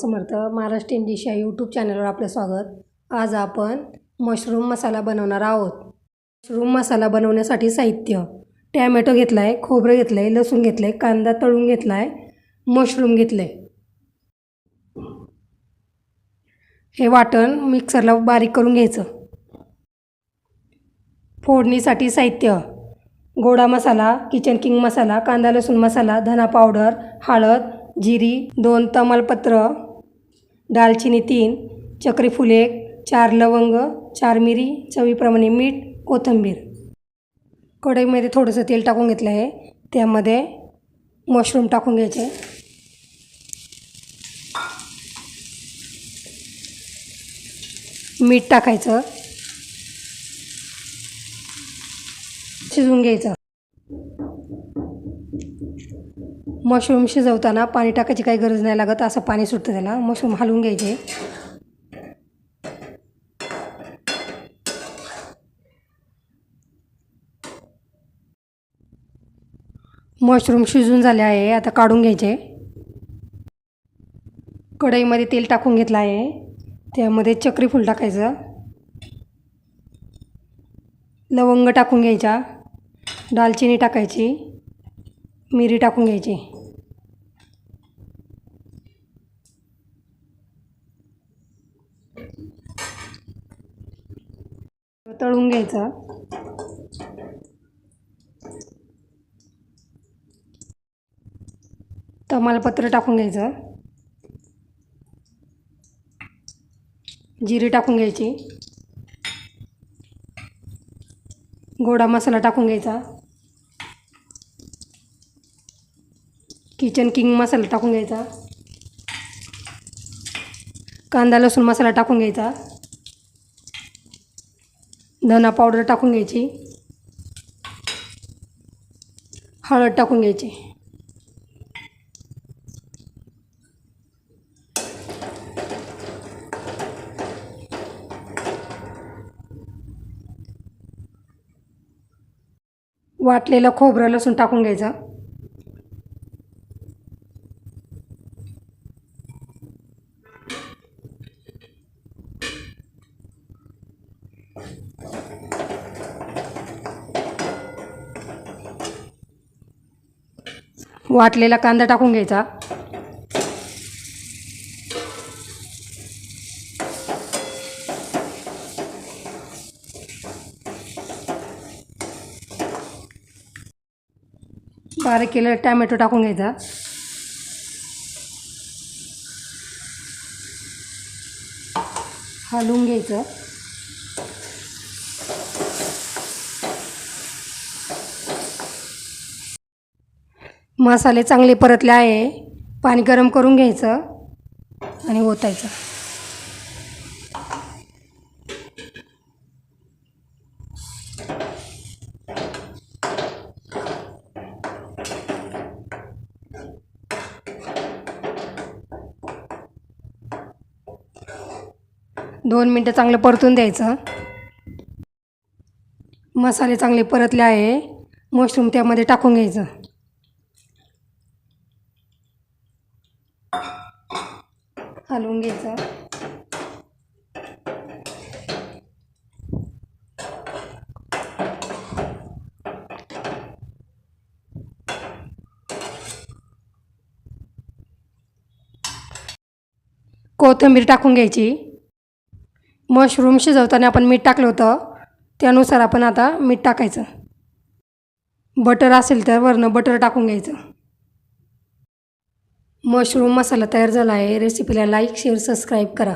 समर्थ महाराष्ट्रीयन इंडिश या यूट्यूब चॅनलवर आपलं स्वागत. आज आपण मशरूम मसाला बनवणार आहोत. मशरूम मसाला बनवण्यासाठी साहित्य. टॅमॅटो घेतला आहे खोबरं घेतलं आहे लसूण घेतलं आहे कांदा तळून घेतला आहे मशरूम घेतलं आहे हे वाटण मिक्सरला बारीक करून घ्यायचं. फोडणीसाठी साहित्य. गोडा मसाला किचन किंग मसाला कांदा लसूण मसाला धना पावडर हळद जिरी दोन तमालपत्र दालचिनी तीन चक्रीफुले एक चार लवंग चार मिरी चवीप्रमाणे मीठ कोथिंबीर. कढईमध्ये थोडंसं तेल टाकून घेतलं आहे. त्यामध्ये मशरूम टाकून घ्यायचे. मीठ टाकायचं. शिजवून घ्यायचं. मशरूम शिजवताना पाणी टाकायची काही गरज नाही लागत असं पाणी सुटतं त्याला. मशरूम हलवून घ्यायचे. मशरूम शिजून झाले आहे आता काढून घ्यायचे. कढईमध्ये तेल टाकून घेतलं आहे. त्यामध्ये चक्री फूल टाकायचं. लवंग टाकून घ्यायच्या दालचिनी टाकायची मिरी टाकून घ्यायची. तळून घ्यायचं. तमालपत्र टाकून घ्यायचं. जिरी टाकून घ्यायची. गोडा मसाला टाकून घ्यायचा. किचन किंग मसाला टाकून घ्यायचा कांदा लसूण मसाला टाकून घ्यायचा धना पावडर टाकून घ्यायची हळद टाकून घ्यायची वाटलेलं खोबरं लसूण टाकून घ्यायचं वाटलेला कांदा टाकून घ्यायचा. बारीक केलेला टॅमॅटो टाकून घ्यायचा. हलवून घ्यायचं. मसाले चांगले परतले आहे. पाणी गरम करून घ्यायचं आणि ओतायचं. दोन मिनटं चांगलं परतून द्यायचं. मसाले चांगले परतले आहे. मशरूम त्यामध्ये टाकून घ्यायचं. हलवून घ्यायचं. कोथिंबीर टाकून घ्यायची. मशरूम शिजवताना आपण मीठ टाकलं होतं. त्यानुसार आपण आता मीठ टाकायचं. बटर असेल तर वरनं बटर टाकून घ्यायचं. मशरूम मसाला तयार झाला आहे. रेसिपीला लाईक शेअर सबस्क्राईब करा.